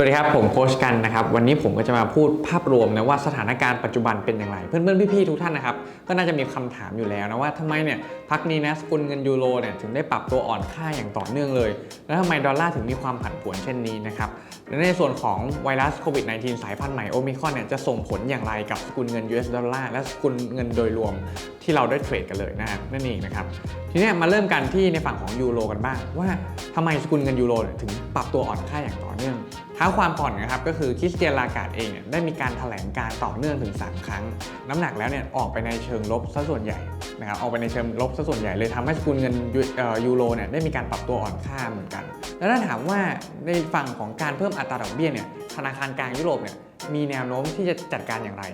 สวัสดีครับ ผมโค้ชกันนะครับ วันนี้ผมก็จะมาพูดภาพรวมนะว่าสถานการณ์ปัจจุบันเป็นอย่างไร เพื่อนๆพี่ๆทุกท่านนะครับ ก็น่าจะมีคำถามอยู่แล้วนะว่าทำไมเนี่ยพักนี้นะสกุลเงินยูโรเนี่ยถึงได้ปรับตัวอ่อนค่าอย่างต่อเนื่องเลย แล้วทำไมดอลลาร์ถึงมีความผันผวนเช่นนี้นะครับและในส่วนของไวรัสโควิด -19 สายพันธุ์ใหม่โอมิคอนเนี่ยจะส่งผลอย่างไรกับสกุลเงิน US ดอลลาร์และสกุลเงินโดยรวมที่เราได้เทรดกันเลยนะนั่นเองนะครับทีนี้มาเริ่มกันที่ในฝั่งของยูโรกันบ้างว่าทำไมสกุลเงินยูโรเนี่ยถึงปรับตัวอ่อนค่าอย่างต่อเนื่อง ท้าความก่อนนะครับก็คือคริสเตียนลากาดเองเนี่ยได้มีการแถลงการต่อเนื่องถึง 3 ครั้ง น้ำหนักแล้วเนี่ยออกไปในเชิงลบซะส่วนใหญ่นะครับออกไปในเชิงลบซะส่วนใหญ่เลยทำให้สกุลเงินยูเอ่อยูโรเนี่ยได้มีการปรับตัวอ่อนค่าเหมือนกัน แล้วถ้าถามว่าในฝั่งของการเพิ่มอัตราดอกเบี้ยเนี่ยธนาคารกลางยุโรปเนี่ยมีแนวโน้มที่จะจัดการอย่างไร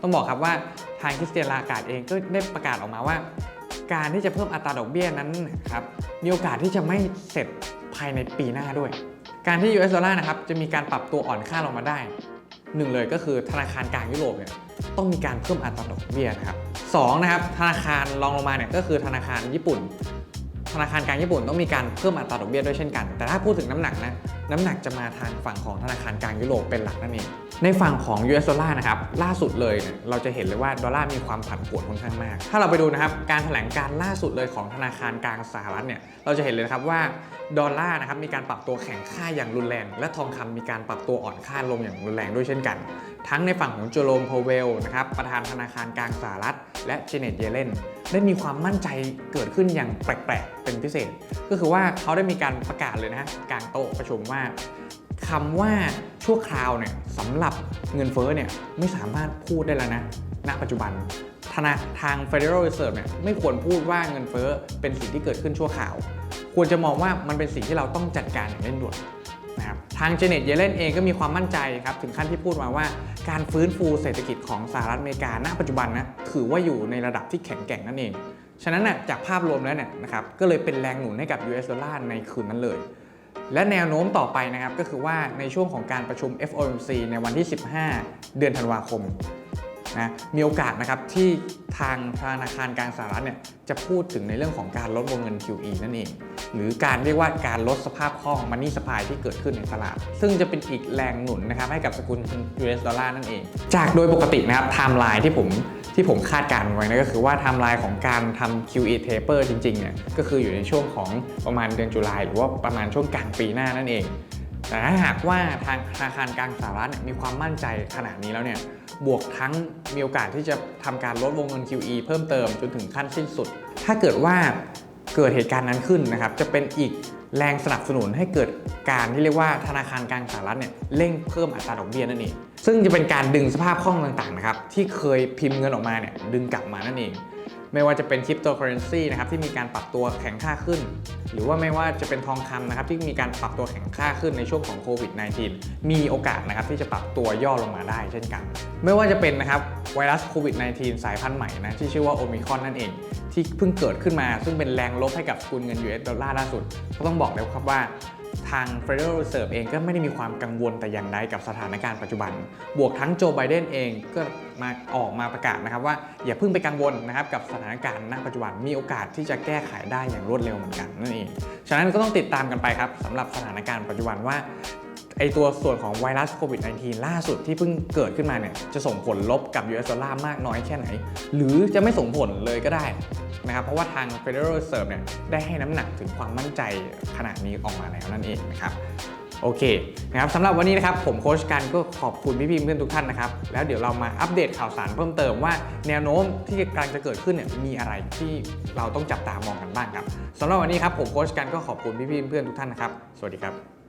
ต้องบอกครับว่าทางคริสเตียนลากาดเองก็ได้ประกาศออกมาว่า การที่จะเพิ่มอัตราดอกเบี้ยนั้นนะครับมีโอกาสที่จะไม่เสร็จภายในปีหน้าด้วย การที่ US ดอลลาร์นะครับจะมีการปรับตัวอ่อนค่าลงมาได้หนึ่งเลยก็คือธนาคารกลางยุโรปเนี่ยต้องมีการเพิ่มอัตราดอกเบี้ยนะครับสองนะครับธนาคารรองลงมาเนี่ยก็คือธนาคารญี่ปุ่น ธนาคารกลางญี่ปุ่นต้องมีการเพิ่มอัตราดอกเบี้ยด้วยเช่นกัน แต่ถ้าพูดถึงน้ำหนักนะ น้ำหนักจะมาทางฝั่งของธนาคารกลางยุโรปเป็นหลักนั่นเองในฝั่งของ US ดอลลาร์นะครับล่าสุดเลยเนี่ยเราจะเห็นเลยว่าดอลลาร์มีความผันผวนค่อนข้างมาก ถ้าเราไปดูนะครับการแถลงการล่าสุดเลยของธนาคารกลางสหรัฐเนี่ยเราจะเห็นเลยนะครับว่าดอลลาร์นะครับมีการปรับตัวแข็งค่าอย่างรุนแรง และทองคำมีการปรับตัวอ่อนค่าลงอย่างรุนแรงด้วยเช่นกัน ทั้งในฝั่งของโจโรมโพเวลนะครับประธานธนาคารกลางสหรัฐ และเจเน็ตเยเลนได้มีความมั่นใจเกิดขึ้นอย่างแปลกๆ เป็นพิเศษ ก็คือว่าเขาได้มีการประกาศเลยนะกลางโต๊ะประชุมว่าคำว่าชั่วคราวเนี่ยสำหรับเงินเฟ้อเนี่ยไม่สามารถพูดได้แล้วนะณปัจจุบันธนาทาง Federal Reserve เนี่ยไม่ควรพูดว่าเงินเฟ้อเป็นสิ่งที่เกิดขึ้นชั่วคราว ควรจะมองว่ามันเป็นสิ่งที่เราต้องจัดการอย่างเร่งด่วนนะครับทางเจเน็ตเยเลนเองก็มีความมั่นใจครับถึงขั้นที่พูดมาว่า การฟื้นฟูเศรษฐกิจของสหรัฐอเมริกาณปัจจุบันนะถือว่าอยู่ในระดับที่แข็งแกร่งนั่นเอง ฉะนั้นนะจากภาพรวมแล้วเนี่ยนะครับก็เลยเป็นแรงหนุนให้กับ US ดอลลาร์ในคืนนั้นเลย และแนวโน้มต่อไปนะครับก็คือว่าในช่วงของการประชุม FOMC ในวันที่ 15 เดือนธันวาคมนะมีโอกาสนะครับที่ทางธนาคารกลางสหรัฐเนี่ยจะพูดถึงในเรื่องของการลดวงเงิน QE นั่นเอง หรือการเรียกว่าการลดสภาพคล่องมันนี่สปายที่เกิดขึ้นในตลาด ซึ่งจะเป็นอีกแรงหนุนนะครับให้กับสกุล US ดอลลาร์นั่นเอง จากโดยปกตินะครับไทม์ไลน์ที่ผม ที่ผมคาดการณ์ไว้นะก็คือว่าไทม์ไลน์ของการทำ QE taper จริงๆเนี่ยก็คืออยู่ในช่วงของประมาณเดือนตุลาหรือว่าประมาณช่วงกลางปีหน้านั่นเอง แต่ถ้าหากว่าทางธนาคารกลางสหรัฐมีความมั่นใจขนาดนี้แล้วเนี่ยบวกทั้งมีโอกาสที่จะทำการลดวงเงิน QE เพิ่มเติมจนถึงขั้นสิ้นสุด ถ้าเกิดว่าเกิดเหตุการณ์นั้นขึ้นนะครับจะเป็นอีก แรงสนับสนุนให้เกิดการที่เรียกว่าธนาคารกลางสหรัฐเนี่ยเร่งเพิ่มอัตราดอกเบี้ยนั่นเองซึ่งจะเป็นการดึงสภาพคล่องต่างๆนะครับที่เคยพิมพ์เงินออกมาเนี่ยดึงกลับมานั่นเอง ไม่ว่าจะเป็นคริปโตเคอเรนซีนะครับที่มีการปรับตัวแข็งค่าขึ้น หรือว่าไม่ว่าจะเป็นทองคำนะครับที่มีการปรับตัวแข็งค่าขึ้นในช่วงของโควิด -19 มีโอกาสนะครับที่จะปรับตัวย่อลงมาได้เช่นกัน ไม่ว่าจะเป็นนะครับไวรัสโควิด -19 สายพันธุ์ใหม่นะที่ชื่อว่าโอมิคอนนั่นเอง ที่เพิ่งเกิดขึ้นมาซึ่งเป็นแรงลบให้กับสกุลเงิน US ดอลลาร์ล่าสุด ก็ต้องบอกเลยครับว่า ทาง Federal Reserve เองก็ไม่ได้มีความกังวลแต่อย่างใดกับสถานการณ์ปัจจุบัน บวกทั้งโจไบเดนเองก็มาออกมาประกาศนะครับว่าอย่าเพิ่งไปกังวลนะครับกับสถานการณ์ณปัจจุบันมีโอกาสที่จะแก้ไขได้อย่างรวดเร็วเหมือนกันนั่นเอง ฉะนั้นก็ต้องติดตามกันไปครับสำหรับสถานการณ์ปัจจุบันว่า อตัวส่วนของไวรัสโควิด -19 ล่าสุดที่เพิ่งเกิดขึ้นมาเนี่ยจะส่งผลลบกับ US ดอลลาร์มากน้อยแค่ไหน หรือจะไม่ส่งผลเลยก็ได้นะครับเพราะว่าทาง Federal Reserve เนี่ยได้ให้น้ำหนักถึงความมั่นใจขนาดนี้ออกมาแล้วนั่นเองนะครับโอเคนะครับสำหรับวันนี้นะครับผมโค้ชกันก็ขอบคุณพี่ๆเพื่อนทุกท่านนะครับ แล้วเดี๋ยวเรามาอัปเดตข่าวสารเพิ่มเติมว่าแนวโน้มที่กำลังจะเกิดขึ้นเนี่ยมีอะไรที่เราต้องจับตามองกันบ้างครับสำหรับวันนี้ครับผมโค้ชกันก็ขอบคุณพี่ๆเพื่อนทุกท่านนะครับ สวัสดีครับ